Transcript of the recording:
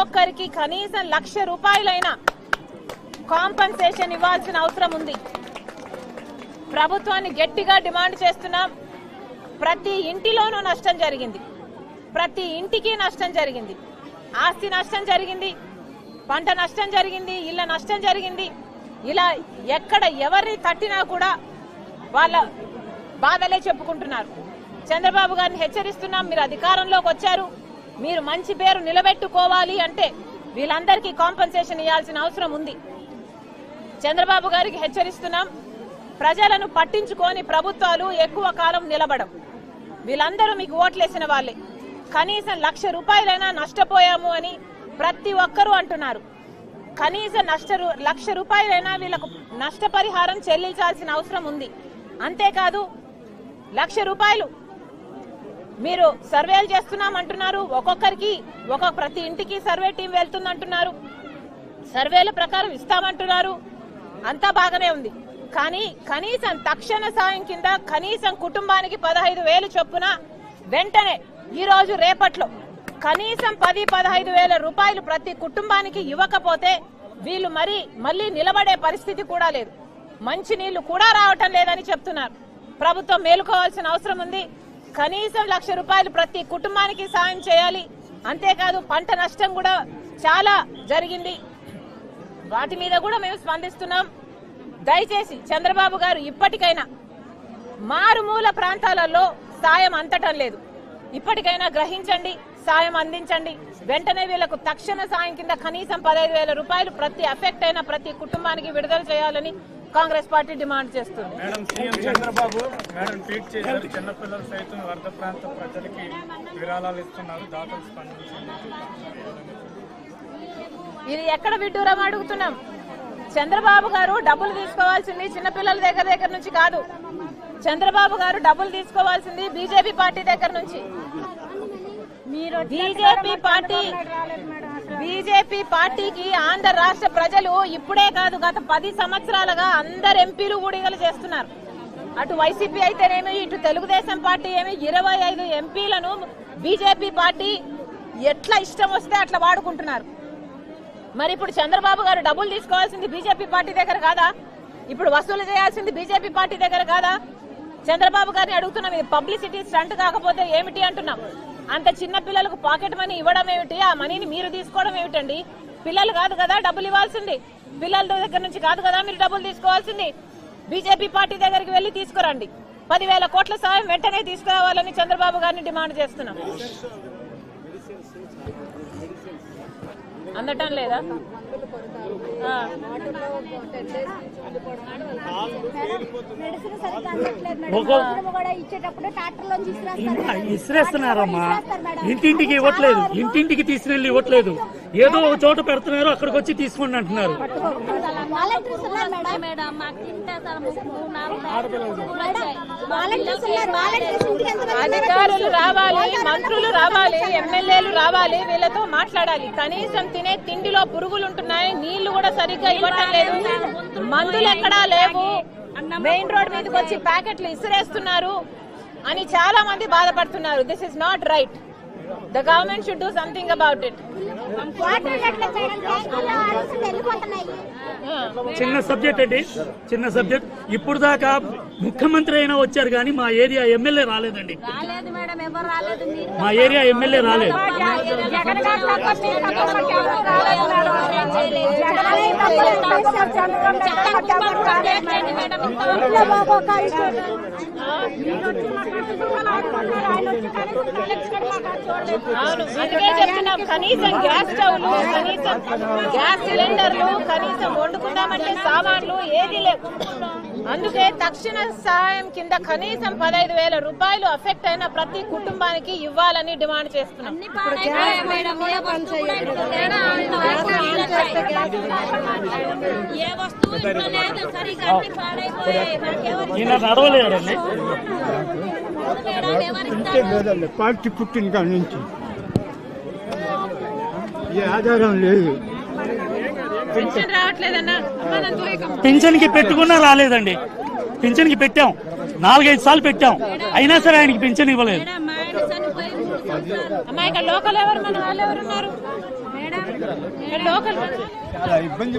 ఒక్కొక్కరికి కనీసం లక్ష రూపాయలైనా కాంపన్సేషన్ ఇవ్వాల్సిన అవసరం ఉంది. ప్రభుత్వాన్ని గట్టిగా డిమాండ్ చేస్తున్నాం ప్రతి ఇంటిలోనూ నష్టం జరిగింది. ప్రతి ఇంటికి నష్టం జరిగింది. ఆస్తి నష్టం జరిగింది. పంట నష్టం జరిగింది. ఇళ్ళ నష్టం జరిగింది. ఇలా ఎక్కడ ఎవరిని తట్టినా కూడా వాళ్ళ బాధలే చెప్పుకుంటున్నారు. చంద్రబాబు గారిని హెచ్చరిస్తున్నాం. మీరు అధికారంలోకి వచ్చారు. మీరు మంచి పేరు నిలబెట్టుకోవాలి అంటే వీళ్ళందరికీ కాంపన్సేషన్ ఇవ్వాల్సిన అవసరం ఉంది. చంద్రబాబు గారికి హెచ్చరిస్తున్నాం. ప్రజలను పట్టించుకొని ప్రభుత్వాలు ఎక్కువ కాలం నిలబడం వీళ్ళందరూ మీకు ఓట్లేసిన వాళ్ళే. కనీసం లక్ష రూపాయలైనా నష్టపోయాము అని ప్రతి ఒక్కరూ అంటున్నారు. కనీసం నష్ట రూ- లక్ష రూపాయలైనా వీళ్ళకు నష్టపరిహారం చెల్లించాల్సిన అవసరం ఉంది. అంతేకాదు లక్ష రూపాయలు మీరు సర్వేలు చేస్తున్నాం అంటున్నారు ఒక్కొక్కరికి ఒక్కొక్క ప్రతి ఇంటికి సర్వే టీం వెళ్తుందంటున్నారు. సర్వేల ప్రకారం ఇస్తామంటున్నారు. అంతా బాగానే ఉంది. కానీ కనీసం తక్షణ సాయం కింద కనీసం కుటుంబానికి పదహైదు వేలు చొప్పున వెంటనే ఈరోజు రేపట్లో కనీసం పది పదహైదు వేల రూపాయలు ప్రతి కుటుంబానికి ఇవ్వకపోతే వీళ్ళు మరి మళ్ళీ నిలబడే పరిస్థితి కూడా లేదు. మంచి నీళ్ళు కూడా రావటం లేదని చెప్తున్నారు. ప్రభుత్వం మేలుకోవాల్సిన అవసరం ఉంది. కనీసం లక్ష రూపాయలు ప్రతి కుటుంబానికి సాయం చేయాలి. అంతేకాదు పంట నష్టం కూడా చాలా జరిగింది. వాటి మీద కూడా మేము స్పందిస్తున్నాం. దయచేసి చంద్రబాబు గారు ఇప్పటికైనా మారుమూల ప్రాంతాలలో సాయం అందటం లేదు. ఇప్పటికైనా గ్రహించండి సాయం అందించండి. వెంటనే వీళ్ళకు తక్షణ సాయం కింద కనీసం పదహైదు వేల రూపాయలు ప్రతి అఫెక్ట్ అయిన ప్రతి కుటుంబానికి విడుదల చేయాలని కాంగ్రెస్ పార్టీ డిమాండ్ చేస్తుంది. Madam CM Chandrababu madam tweet చేశారు చిన్నపిల్లలు సైతం వరద ప్రాంత ప్రజలకి విరాళాలు ఇస్తున్నారు దాతలు స్పందించండి. ఇది ఎక్కడ విడ్డూరం అడుగుతున్నాం? చంద్రబాబు గారు డబ్బులు తీసుకోవాల్సింది చిన్నపిల్లల దగ్గర దగ్గర నుంచి కాదు. చంద్రబాబు గారు డబ్బులు తీసుకోవాల్సింది బీజేపీ పార్టీ దగ్గర నుంచి. బీజేపీ పార్టీ బీజేపీ పార్టీకి ఆంధ్ర రాష్ట్ర ప్రజలు ఇప్పుడే కాదు గత పది సంవత్సరాలుగా అందరు ఎంపీలు ఊడిగలు చేస్తున్నారు. అటు వైసీపీ అయితేనేమి ఇటు తెలుగుదేశం పార్టీ ఏమి ఇరవై ఐదు ఎంపీలను బీజేపీ పార్టీ ఎట్లా ఇష్టం వస్తే అట్లా వాడుకుంటున్నారు. మరి ఇప్పుడు చంద్రబాబు గారు డబ్బులు తీసుకోవాల్సింది బీజేపీ పార్టీ దగ్గర కాదా? ఇప్పుడు వసూలు చేయాల్సింది బీజేపీ పార్టీ దగ్గర కాదా? చంద్రబాబు గారిని అడుగుతున్నాం ఇది పబ్లిసిటీ స్టంట్ కాకపోతే ఏమిటి అంటున్నాం. అంత చిన్న పిల్లలకు పాకెట్ మనీ ఇవ్వడం ఏమిటి? ఆ మనీని మీరు తీసుకోవడం ఏమిటండి? పిల్లలు కాదు కదా డబ్బులు ఇవ్వాల్సింది. పిల్లల దగ్గర నుంచి కాదు కదా మీరు డబ్బులు తీసుకోవాల్సింది. బీజేపీ పార్టీ దగ్గరికి వెళ్ళి తీసుకురండి. పదివేల కోట్ల సాయం వెంటనే తీసుకురావాలని చంద్రబాబు గారిని డిమాండ్ చేస్తున్నాం. అందటం లేదా? ఇసిరేస్తున్నారమ్మా మేడం. ఇంటింటికి ఇవ్వట్లేదు. ఇంటింటికి తీసుకెళ్ళి ఇవ్వట్లేదు. ఏదో ఒక చోట పెడుతున్నారు అక్కడికి వచ్చి తీసుకోండి అంటున్నారు. అధికారులు రావాలి మంత్రులు రావాలి ఎమ్మెల్యేలు రావాలి వీళ్ళతో మాట్లాడాలి. కనీసం తినే తిండిలో పురుగులు ఉంటున్నాయి నీళ్ళు కూడా సరిగ్గా ఇవ్వటం లేదు. మందులు ఎక్కడా లేవు. మెయిన్ రోడ్ మీదకి వచ్చి ప్యాకెట్లు ఇసిరేస్తున్నారు అని చాలా మంది బాధపడుతున్నారు. This is not right the government should do something about it చిన్న సబ్జెక్ట్ అండి. చిన్న సబ్జెక్ట్. ఇప్పుడు దాకా ముఖ్యమంత్రి అయినా వచ్చారు కానీ మా ఏరియా ఎమ్మెల్యే రాలేదండి. మా ఏరియా ఎమ్మెల్యే రాలేదు. చంద్రబాబు చెప్తున్నాం కనీసం గ్యాస్ స్టవ్లు కనీసం గ్యాస్ సిలిండర్లు కనీసం వండుకుందామంటే సామాన్లు ఏది లేవు. అందుకే తక్షణ సహాయం కింద కనీసం పదహైదు వేల రూపాయలు అఫెక్ట్ అయిన ప్రతి కుటుంబానికి ఇవ్వాలని డిమాండ్ చేస్తున్నాం. పార్టీ పుట్టిన కాడి నుంచి. ఏ ఆధారం లేదు. పెన్షన్ రావట్లేదన్నా? అమ్మానంతో పింఛన్కి పెట్టుకున్నా రాలేదండి. పింఛన్కి పెట్టాం. నాలుగైదు సార్లు పెట్టాం. అయినా సరే ఆయనకి పింఛన్ ఇవ్వలేదు. లోకల్ ఇబ్బంది